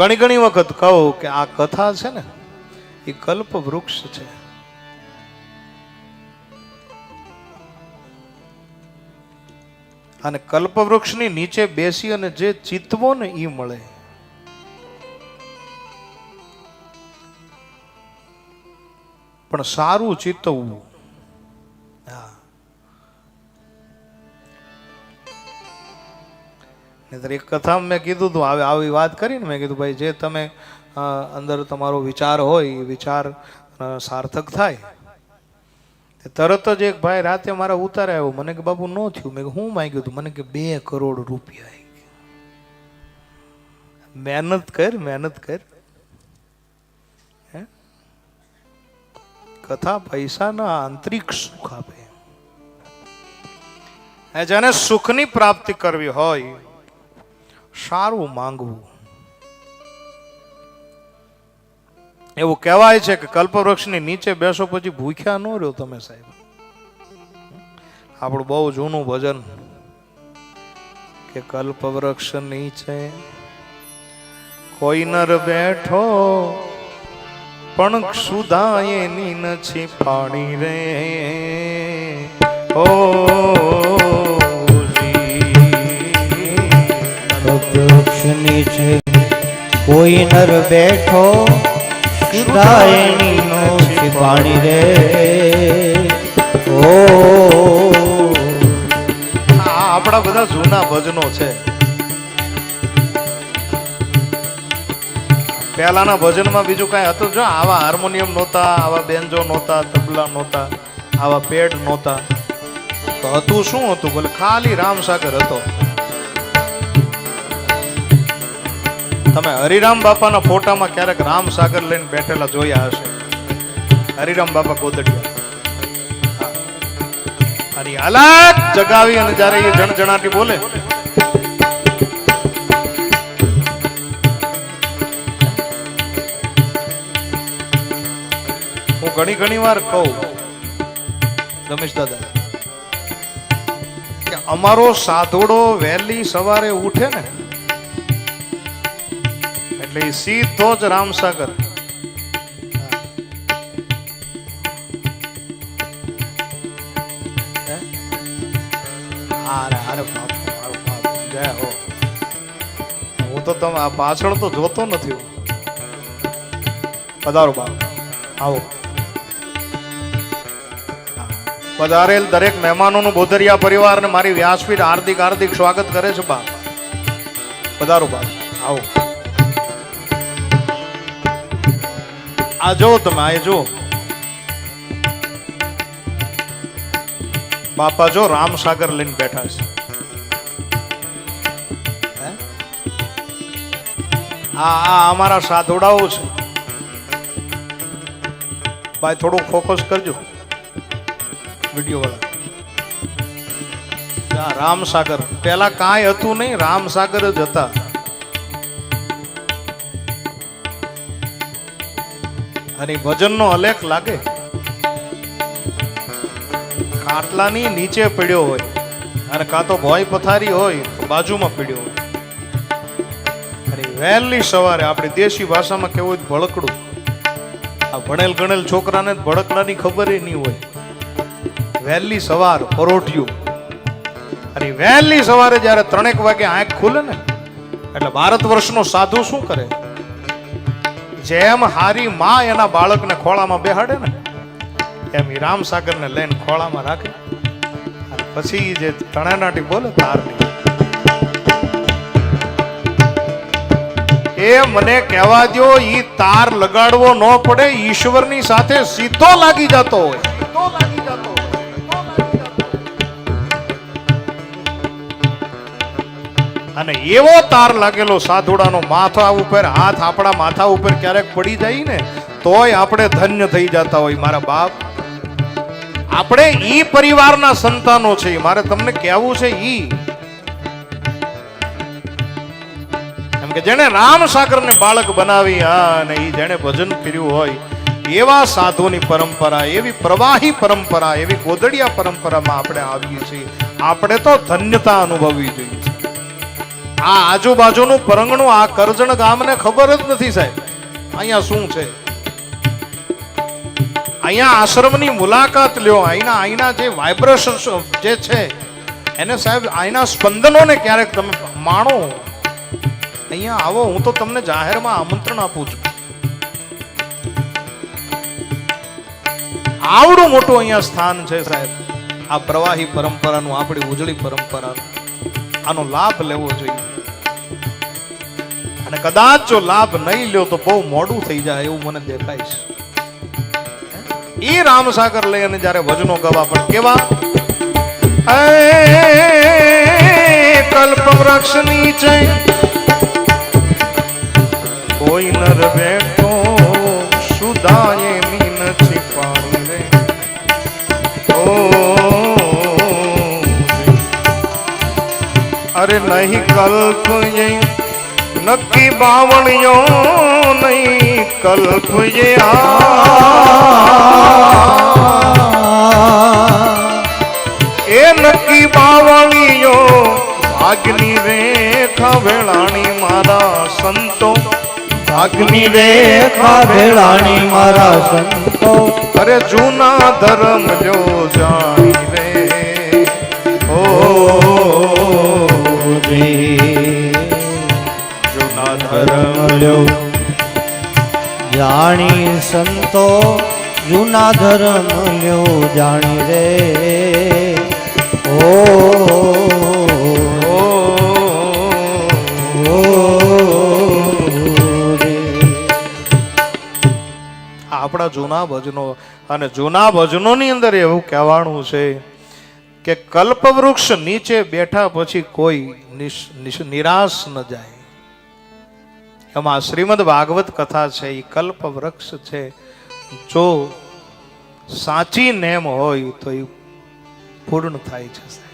ઘણી ઘણી વખત કહું કે આ કથા છે ને, એ કલ્પ વૃક્ષ છે. અને કલ્પ વૃક્ષની નીચે બેસી અને જે ચિતવો ને એ મળે. પણ સારું ચિતવવું નહીંતર એક કથામાં મેં કીધું હતું આવી આવી વાત કરીને મેં કીધું, ભાઈ, જે તમે અંદર તમારો વિચાર હોય, એ વિચાર સાર્થક થાય. તરત જ એક ભાઈ રાતે મારા ઉતારે આવ્યો. મને કે, બાપુ, ન થયું? મેં હું માંગ્યું હતું. મને કે, બે કરોડ રૂપિયા. મહેનત કર મહેનત કર. કથા પૈસાના આંતરિક સુખ આપે. જેને સુખની પ્રાપ્તિ કરવી હોય સારું માંગવું. એવું કહેવાય છે કે કલ્પવૃક્ષની નીચે બેસો પછી ભૂખ્યા ન રહ્યો તમે સાહેબ. આપણું બહુ જૂનું ભજન કે કલ્પવૃક્ષ નીચે કોઈ નર બેઠો પણ સુધા એની નથી પાણી રે. ઓ વૃક્ષ છે. કોઈ નર બેઠો સુદાયની નો પાણી રે ઓ. આપણા બધા જૂના ભજનો છે. પહેલાના ભજનમાં બીજું કાંઈ હતું? જો, આવા હાર્મોનિયમ નહોતા, આવા બેન્જો નહોતા, તબલા નહોતા, આવા પેડ નહોતા. તો હતું શું હતું? બોલે, ખાલી રામ સાગર હતો. તમે હરિરામ બાપાના ફોટામાં ક્યારેક રામ સાગર લઈને બેઠેલા જોયા હશે. હરિરામ બાપા ગોદડિયા. અરે અલગ જગાવી અને જ્યારે એ જણજણાટી બોલે. હું ઘણી ઘણી વાર કહું, રમેશ દાદા, કે અમારો સાધોડો વહેલી સવારે ઉઠે ને એટલે સીધો જ રામસાગર. હે? તો તમે પાછળ તો જોતો નથી પધારો બાપ. આવો. પધારેલ દરેક મહેમાનોનું બોધરિયા પરિવારને મારી વ્યાસપીઠ હાર્દિક હાર્દિક સ્વાગત કરે છે બાપ. પધારો બાપ. આવો. આ જો તમે, આ જો બાપા જો રામ સાગર લઈને બેઠા છે? આ આ અમારા સાધુડાઓ છે. ભાઈ, થોડું ફોકસ કરજો. વીડિયો વાળા રામ સાગર પેલા કાંઈ હતું નહીં રામ સાગર જ હતા. અને ભજનનો અલેખ લાગે. ખાટલાની નીચે પડ્યો હોય, અને કાં તો ભોય પથારી હોય બાજુમાં પડ્યો હોય. અને વહેલી સવારે આપણી દેશી ભાષામાં કેવું ભળકડું. આ ભણેલ ગણેલ છોકરાને ભડકડાની ખબર નહીં હોય. વહેલી સવાર પરોઠિયું. અને વહેલી સવારે જ્યારે ત્રણેક વાગે આંખ ખુલે ને, એટલે ભારત વર્ષનો સાધુ શું કરે? જેમ હારી માં એના બાળકને ખોળામાં બેહાડે ને, એમ રામ સાગરને લઈને ખોળામાં રાખે. અને પછી જે તણાનાટી બોલે તારની. એ મને કહેવા દો ઈ તાર લગાડવો ન પડે, ઈશ્વરની સાથે સીધો લાગી જતો હોય. સીધો લાગી અને એવો તાર લાગેલો સાધુડાનો માથા ઉપર, હાથ આપણા માથા ઉપર ક્યારેક પડી જાય ને, તોય આપણે ધન્ય થઈ જતા હોય મારા બાપ. આપણે ઈ પરિવારના સંતાનો છે, મારે તમને કહેવું છે ઈ. એમ કે જેણે રામ સાગરને બાળક બનાવી, હા, અને ઈ જેણે ભજન કર્યું હોય, એવા સાધુની પરંપરા, એવી પ્રવાહી પરંપરા, એવી ગોદડિયા પરંપરામાં આપણે આવીએ છીએ. આપણે તો ધન્યતા અનુભવવી જોઈએ. આ આજુબાજુનું પરંગણું, આ કરજણ ગામને ખબર જ નથી સાહેબ. અહીંયા શું છે? અહીંયા આશ્રમની મુલાકાત લ્યો. અહીંના અહીંના જે વાઇબ્રેશન જે છે, એને સાહેબ, અહીંના સ્પંદનોને ક્યારેક તમે માણો. અહીંયા આવો, હું તો તમને જાહેરમાં આમંત્રણ આપું છું. આવડું મોટું અહીંયા સ્થાન છે સાહેબ. આ પ્રવાહી પરંપરાનું, આપણી ઉજળી પરંપરાનું. આનો લાભ લેવો જોઈએ. અને કદાચ જો લાભ નહીં લ્યો તો બહુ મોડું થઈ જાય એવું મને દેખાય છે. એ રામસાગર લઈ અને જ્યારે ભજનો ગવા, પણ કેવા? કલ્પ વૃક્ષ નીચે. કોઈ નર બેઠો નહીં કલ્પ એ. નક્કી બાવણિયો નહીં કલ્પ એ નક્કી બાવળીઓ ભાગની રેખા વેળાણી મારા સંતો. ભાગની રેખા ભેળાણી મારા સંતો. અરે જૂના ધર્મ જો જાણી રે ધર્મ જાણી સંતો જૂના ધર્મ જાણી રે આપણા જૂના ભજનો અને જૂના ભજનોની અંદર એવું કહેવાનું છે કે કલ્પવૃક્ષ નીચે બેઠા પછી કોઈ નિરાશ ન જાય એમાં શ્રીમદ ભાગવત કથા છે એ કલ્પ વૃક્ષ છે. જો સાચી નેમ હોય તો એ પૂર્ણ થાય છે.